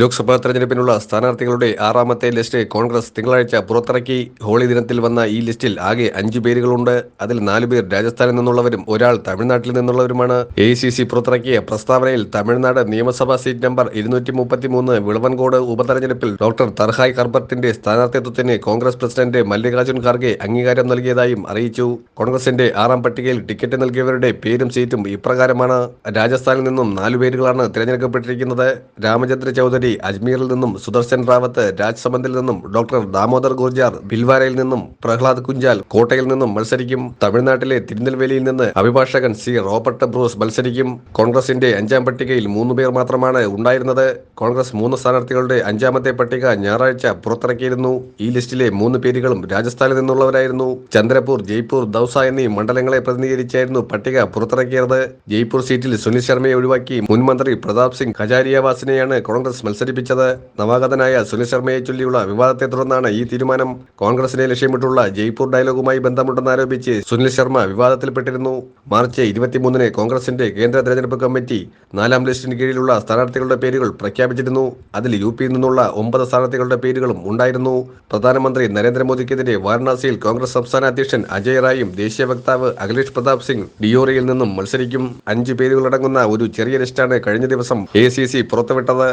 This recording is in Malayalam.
ലോക്സഭാ തെരഞ്ഞെടുപ്പിനുള്ള സ്ഥാനാർത്ഥികളുടെ ആറാമത്തെ ലിസ്റ്റ് കോൺഗ്രസ് തിങ്കളാഴ്ച പുറത്തിറക്കി. ഹോളി ദിനത്തിൽ വന്ന ഈ ലിസ്റ്റിൽ ആകെ അഞ്ചു പേരുകളുണ്ട്. അതിൽ നാലു പേർ രാജസ്ഥാനിൽ നിന്നുള്ളവരും ഒരാൾ തമിഴ്നാട്ടിൽ നിന്നുള്ളവരുമാണ്. എ സി സി പുറത്തിറക്കിയ പ്രസ്താവനയിൽ തമിഴ്നാട് നിയമസഭാ സീറ്റ് നമ്പർ ഇരുന്നൂറ്റി മുപ്പത്തിമൂന്ന് വിളവൻകോട് ഉപതെരഞ്ഞെടുപ്പിൽ ഡോക്ടർ തർഹായ് കർബർത്തിന്റെ സ്ഥാനാർത്ഥിത്വത്തിന് കോൺഗ്രസ് പ്രസിഡന്റ് മല്ലികാർജുൻ ഖാർഗെ അംഗീകാരം നൽകിയതായും അറിയിച്ചു. കോൺഗ്രസിന്റെ ആറാം പട്ടികയിൽ ടിക്കറ്റ് നൽകിയവരുടെ പേരും സീറ്റും ഇപ്രകാരമാണ്. രാജസ്ഥാനിൽ നിന്നും നാലു പേരുകളാണ് തിരഞ്ഞെടുക്കപ്പെട്ടിരിക്കുന്നത്. രാമചന്ദ്ര ചൗധരി അജ്മീറിൽ നിന്നും സുദർശൻ റാവത്ത് രാജ്സമന്ദിൽ നിന്നും ഡോക്ടർ ദാമോദർ ഗുർജാർ ഭിൽവാരയിൽ നിന്നും പ്രഹ്ലാദ് കുഞ്ചാൽ കോട്ടയിൽ നിന്നും മത്സരിക്കും. തമിഴ്നാട്ടിലെ തിരുനെൽവേലിയിൽ നിന്ന് അഭിഭാഷകൻ സി റോബർട്ട് ബ്രൂസ് മത്സരിക്കും. കോൺഗ്രസിന്റെ അഞ്ചാം പട്ടികയിൽ മൂന്ന് പേർ മാത്രമാണ് ഉണ്ടായിരുന്നത്. കോൺഗ്രസ് മൂന്ന് സ്ഥാനാർത്ഥികളുടെ അഞ്ചാമത്തെ പട്ടിക ഞായറാഴ്ച പുറത്തിറക്കിയിരുന്നു. ഈ ലിസ്റ്റിലെ മൂന്ന് പേരുകളും രാജസ്ഥാനിൽ നിന്നുള്ളവരായിരുന്നു. ചന്ദ്രപൂർ ജയ്പൂർ ദൌസ എന്നീ മണ്ഡലങ്ങളെ പ്രതിനിധീകരിച്ചായിരുന്നു പട്ടിക പുറത്തിറക്കിയത്. ജയ്പൂർ സീറ്റിൽ സുനിൽ ശർമ്മയെ ഒഴിവാക്കി മുൻ മന്ത്രി പ്രതാപ് സിംഗ് ഖജാരിയാവാസിനെയാണ് കോൺഗ്രസ് മത്സരിപ്പിച്ചത് നവാഗതനായ സുനിൽ ശർമ്മയെ ചൊല്ലിയുള്ള വിവാദത്തെ തുടർന്നാണ് ഈ തീരുമാനം. കോൺഗ്രസിനെ ലക്ഷ്യമിട്ടുള്ള ജയ്പൂർ ഡയലോഗുമായി ബന്ധമുണ്ടെന്ന് ബന്ധമുണ്ടെന്നാരോപിച്ച് സുനിൽ ശർമ്മ വിവാദത്തിൽപ്പെട്ടിരുന്നു. മാർച്ച് ഇരുപത്തിമൂന്നിന് കോൺഗ്രസിന്റെ കേന്ദ്ര തെരഞ്ഞെടുപ്പ് കമ്മിറ്റി നാലാം ലിസ്റ്റിന് കീഴിലുള്ള സ്ഥാനാർത്ഥികളുടെ പേരുകൾ പ്രഖ്യാപിച്ചിരുന്നു. അതിൽ യു പിയിൽ നിന്നുള്ള ഒമ്പത് സ്ഥാനാർത്ഥികളുടെ പേരുകളും ഉണ്ടായിരുന്നു. പ്രധാനമന്ത്രി നരേന്ദ്രമോദിക്കെതിരെ വാരണാസിയിൽ കോൺഗ്രസ് സംസ്ഥാന അധ്യക്ഷൻ അജയ് റായും ദേശീയ വക്താവ് അഖിലേഷ് പ്രതാപ് സിംഗ് ഡിയോറിയിൽ നിന്നും മത്സരിക്കും. അഞ്ച് പേരുകളടങ്ങുന്ന ഒരു ചെറിയ ലിസ്റ്റാണ് കഴിഞ്ഞ ദിവസം എ സി സി പുറത്തുവിട്ടത്.